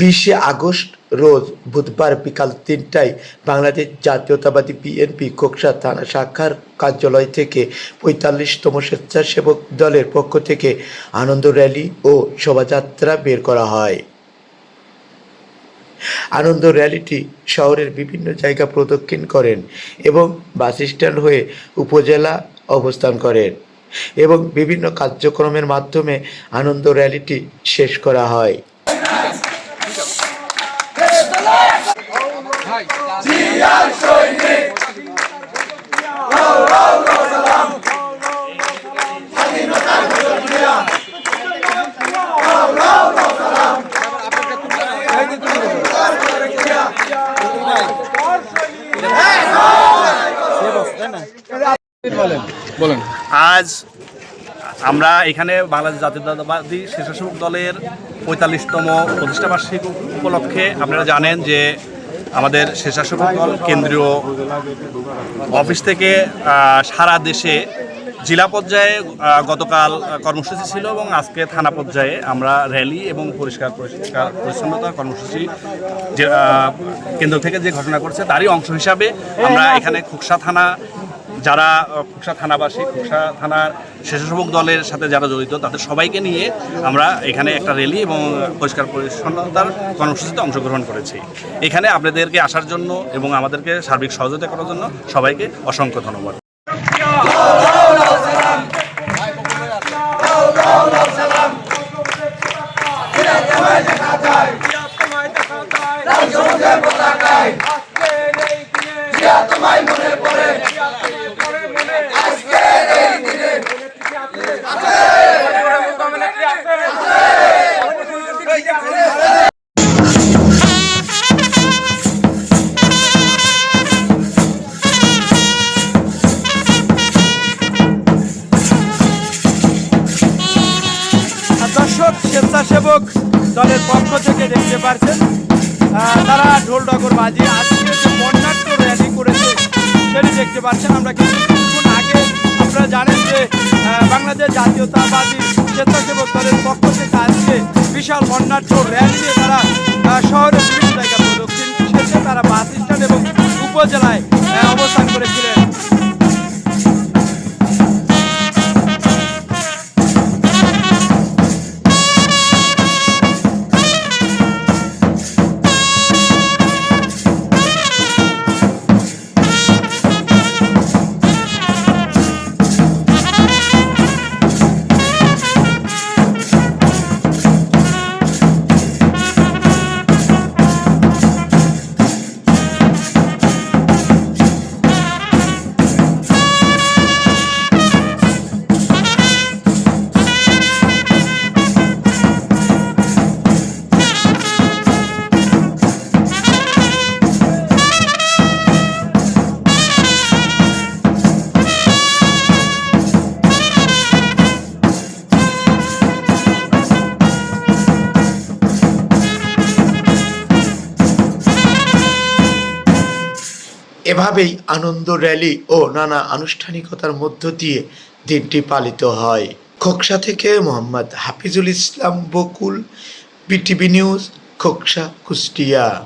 বিশে আগস্ট রোজ বুধবার বিকাল তিনটায় বাংলাদেশ জাতীয়তাবাদী বিএনপি কোকসা থানা শাখার কার্যালয় থেকে পঁয়তাল্লিশতম স্বেচ্ছাসেবক দলের পক্ষ থেকে আনন্দ র্যালি ও শোভাযাত্রা বের করা হয়। আনন্দ র্যালিটি শহরের বিভিন্ন জায়গা প্রদক্ষিণ করেন এবং বাস স্ট্যান্ড হয়ে উপজেলা অবস্থান করেন এবং বিভিন্ন কার্যক্রমের মাধ্যমে আনন্দ র্যালিটি শেষ করা হয়। আজ আমরা এখানে বাংলাদেশ জাতীয়তাবাদী স্বেচ্ছাসেবক দলের পঁয়তাল্লিশতম প্রতিষ্ঠাবার্ষিক উপলক্ষে আপনারা জানেন যে আমাদের স্বেচ্ছাসেবক দল, কেন্দ্রীয় অফিস থেকে সারা দেশে জেলা পর্যায়ে গতকাল কর্মসূচি ছিল এবং আজকে থানা পর্যায়ে আমরা র্যালি এবং পরিষ্কার পরিষ্কার পরিচ্ছন্নতা কর্মসূচি যে কেন্দ্র থেকে যে ঘোষণা করছে তারই অংশ হিসাবে আমরা এখানে খুকসা থানা, যারা খুকসা থানাবাসী, খুকসা থানার স্বেচ্ছাসেবক দলের সাথে যারা জড়িত, তাদের সবাইকে নিয়ে আমরা এখানে একটা র্যালি এবং পরিষ্কার পরিচ্ছন্নতার কর্মসূচিতে অংশগ্রহণ করেছি। এখানে আপনাদেরকে আসার জন্য এবং আমাদেরকে সার্বিক সহযোগিতা করার জন্য সবাইকে অসংখ্য ধন্যবাদ। স্বেচ্ছাসেবক দলের পক্ষ থেকে দেখতে পাচ্ছেন আহ, তারা ঢোল ডগর বাজিয়ে আজকে যে বন্যাট্য র্যালি করেছে সেটি দেখতে পাচ্ছেন। আমরা কিছুক্ষণ আগে আপনারা জানেন যে বাংলাদেশ জাতীয়তাবাদী স্বেচ্ছাসেবক দলের পক্ষ থেকে আজকে বিশাল বন্যাট্য র্যালি তারা শহরের বিভিন্ন জায়গা প্রদক্ষিণ শেষে তারা বাস স্ট্যান্ড এবং উপজেলায় অবস্থান করেছিলেন। এভাবেই আনন্দ র্যালি ও নানা আনুষ্ঠানিকতার মধ্য দিয়ে দিনটি পালিত হয়। খোকসা থেকে মোহাম্মদ হাফিজুল ইসলাম বকুল, বিটিভি নিউজ, খোকসা, কুষ্টিয়া।